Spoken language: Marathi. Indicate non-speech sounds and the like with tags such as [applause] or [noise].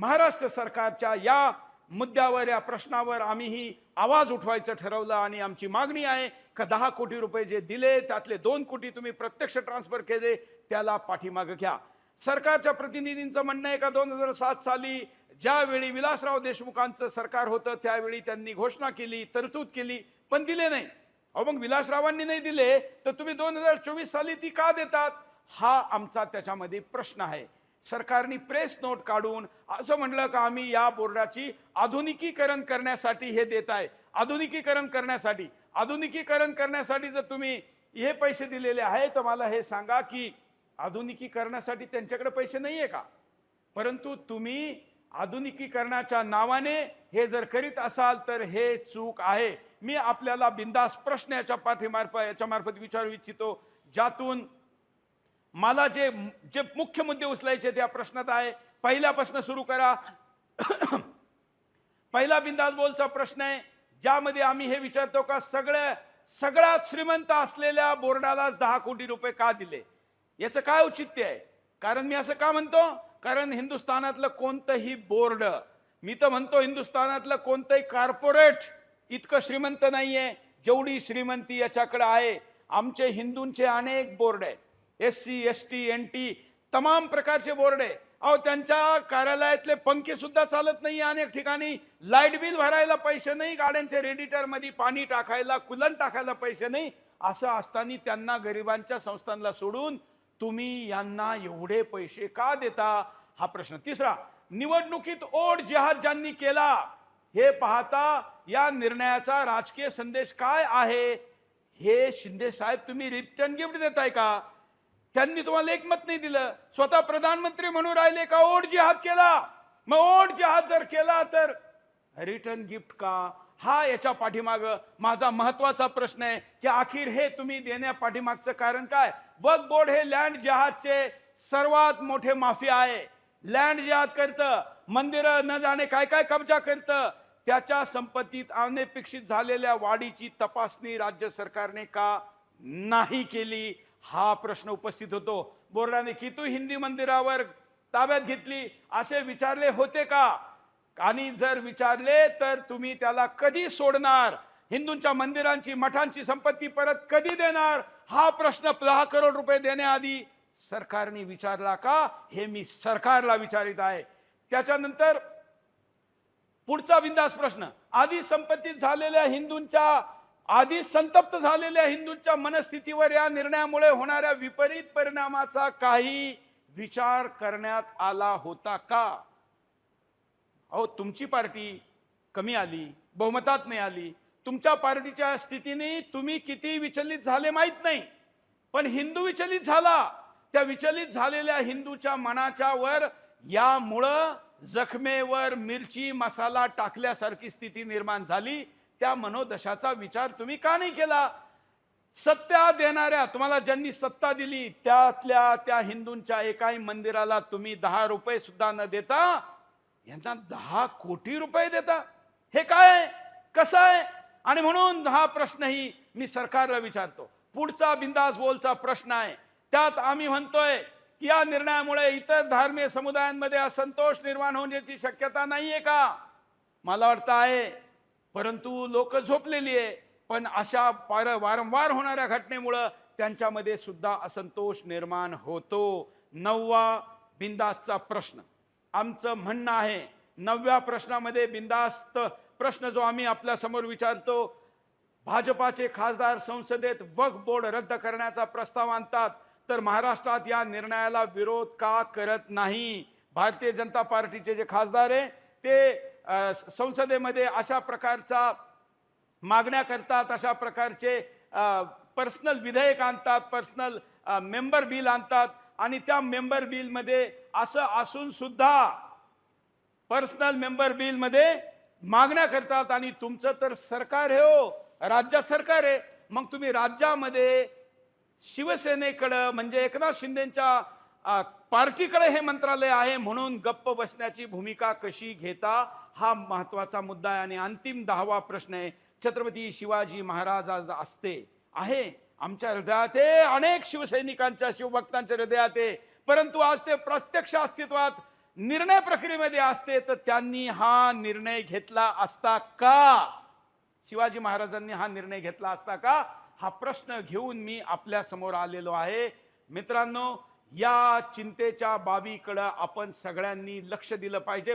महाराष्ट्र सरकारच्या या मुद्द्यावर या प्रश्नावर आम्हीही आवाज उठवायचं ठरवलं आणि आमची मागणी आहे का दहा कोटी रुपये जे दिले त्यातले दोन कोटी तुम्ही प्रत्यक्ष ट्रान्सफर केले त्याला पाठीमागं घ्या. सरकारच्या प्रतिनिधींचं म्हणणं आहे का दोन हजार सात साली ज्यावेळी विलासराव देशमुखांचं सरकार होतं त्यावेळी त्यांनी घोषणा केली तरतूद केली पण दिले नाही. अहो मग विलासरावांनी नाही दिले तर तुम्ही दोन हजार चोवीस साली ती का देतात? हा आमचा त्याच्यामध्ये प्रश्न आहे. सरकारने प्रेस नोट काढून असं म्हटलं का आम्ही या बोर्डाची आधुनिकीकरण करण्यासाठी हे देत आहे आधुनिकीकरण करण्यासाठी. आधुनिकीकरण करण्यासाठी जर तुम्ही हे पैसे दिलेले आहे तर मला हे सांगा की आधुनिकीकरणासाठी त्यांच्याकडे पैसे नाही आहे का? परंतु तुम्ही आधुनिकीकरणाच्या नावाने हे जर करीत असाल तर हे चूक आहे. मी आपल्याला बिंदास प्रश्न याच्या पाठीमार्फत याच्यामार्फत विचारू इच्छितो ज्यातून मला जे जे मुख्य मुद्दे उचलायचे त्या प्रश्नात आहे पहिल्यापासून सुरू करा. [clears throat] पहिला बिंदास बोलचा प्रश्न आहे ज्यामध्ये आम्ही हे विचारतो का सगळ्या सगळ्यात श्रीमंत असलेल्या बोर्डालाच दहा कोटी रुपये का दिले? याचं काय औचित्य आहे? कारण मी असं का म्हणतो? कारण हिंदुस्थानातलं कोणतंही बोर्ड मी तर म्हणतो हिंदुस्थानातलं कोणतंही कॉर्पोरेट इतकं श्रीमंत नाहीये जेवढी श्रीमंती याच्याकडे आहे. आमचे हिंदूंचे अनेक बोर्ड आहे S C S T N T तमाम प्रकारचे बोर्ड आहे. अहो त्यांच्या कार्यालयातले पंखे सुद्धा चालत नाही अनेक ठिकाणी. लाइट बिल भरायला पैसे नाही गाड्यांच्या रेडिटरमध्ये पाणी टाकायला कुलन टाकायला पैसे नाही. असं असताना त्यांना गरिबांच्या संस्थांना सोडून तुम्ही यांना एवढे पैसे का देता? हा प्रश्न. तिसरा निवडणुकीत ओढ जिहाद ज्यांनी केला हे पाहता या निर्णयाचा राजकीय संदेश काय आहे? हे शिंदे साहेब तुम्ही रिटर्न गिफ्ट देताय का? त्यांनी तुम्हाला एक मत नाही दिलं. स्वतः प्रधानमंत्री म्हणून राहिले का? ओढ जिहाद केला. मग ओढ जिहाद जर केला तर रिटर्न गिफ्ट का? हा याच्या पाठीमाग माझा महत्त्वाचा प्रश्न आहे की अखेर हे तुम्ही देण्या पाठीमागचं कारण काय? वक बोर्ड हे लँड जहाजचे सर्वात मोठे माफिया आहे. लँड जहाज करतं मंदिरं न जाणे काय काय कब्जा करतं त्याच्या संपत्तीत अनपेक्षित झालेल्या वाढीची तपासणी राज्य सरकारने का नाही केली? हा प्रश्न उपस्थित होतो. बोर्डाने कितू हिंदी मंदिरावर ताब्यात घेतली? असे विचारले होते का? आणि जर विचारले तर तुम्ही त्याला कधी सोडणार? हिंदूंच्या मंदिरांची मठांची संपत्ती परत कधी देणार? हा प्रश्न दहा करोड रुपये देण्याआधी सरकारने विचारला का? हे मी सरकारला विचारित आहे. त्याच्यानंतर पुढचा बिंदास प्रश्न. आधी संपत्तीत झालेल्या हिंदूंच्या आधी संतप्त झालेल्या हिंदूंच्या मनस्थितीवर या निर्णयामुळे होणाऱ्या विपरीत परिणामाचा काही विचार करण्यात आला होता का? अहो तुमची पार्टी कमी आली बहुमतात नाही आली. तुमच्या पार्टीच्या स्थितीने तुम्ही किती विचलित झाले माहीत नाही. पण हिंदू विचलित झाला. त्या विचलित झालेल्या हिंदूच्या मनाच्या वर यामुळं जखमेवर मिरची मसाला टाकल्यासारखी स्थिती निर्माण झाली. त्या मनोदशाचा विचार तुम्ही का नाही केला? सत्ता देणाऱ्या तुम्हाला ज्यांनी सत्ता दिली त्यातल्या त्या हिंदूंच्या एकाही मंदिराला तुम्ही दहा रुपये सुद्धा न देता यांना दहा कोटी रुपये देता. हे काय कसं आहे? आणि म्हणून हा प्रश्नही मी सरकारला विचारतो. पुढचा बिंदास बोलचा प्रश्न आहे. त्यात आम्ही म्हणतोय की या निर्णयामुळे इतर धार्मिक समुदायांमध्ये असंतोष निर्माण होण्याची शक्यता नाहीये का? मला वाटतं आहे परंतु लोक झोपलेली आहे. पण अशा पार वारंवार होणाऱ्या घटनेमुळं त्यांच्यामध्ये सुद्धा असंतोष निर्माण होतो. नववा बिंदासचा प्रश्न. आमचं म्हणणं आहे नवव्या प्रश्नामध्ये बिंदास्त प्रश्न जो आम्ही आपल्यासमोर विचारतो भाजपाचे खासदार संसदेत वक्फ बोर्ड रद्द करण्याचा प्रस्ताव आणतात तर महाराष्ट्रात या निर्णयाला विरोध का करत नाही? भारतीय जनता पार्टीचे जे खासदार आहे ते संसदेमध्ये अशा प्रकारचा मागण्या करतात अशा प्रकारचे पर्सनल विधेयक आणतात पर्सनल मेंबर बिल आणतात आणि त्या मेंबर बिलमध्ये असं असून सुद्धा पर्सनल मेंबर बिलमध्ये मागण्या करतात आणि तुमचं तर सरकार हे हो राज्य सरकार आहे. मग तुम्ही राज्यामध्ये शिवसेनेकडं म्हणजे एकनाथ शिंदेच्या पार्टीकडे हे मंत्रालय आहे म्हणून गप्प बसण्याची भूमिका कशी घेता हा महत्त्वाचा मुद्दा आहे. आणि अंतिम दहावा प्रश्न आहे छत्रपती शिवाजी महाराज आज असते आहे. आमच्या हृदयात आहे अनेक शिवसैनिकांच्या शिवभक्तांच्या हृदयात. आहे परंतु आज ते प्रत्यक्ष अस्तित्वात निर्णय प्रक्रियेमध्ये असते तर त्यांनी हा निर्णय घेतला असता का? शिवाजी महाराजांनी हा निर्णय घेतला असता का? हा प्रश्न घेऊन मी आपल्यासमोर आलेलो आहे. मित्रांनो या चिंतेच्या बाबीकडं आपण सगळ्यांनी लक्ष दिलं पाहिजे.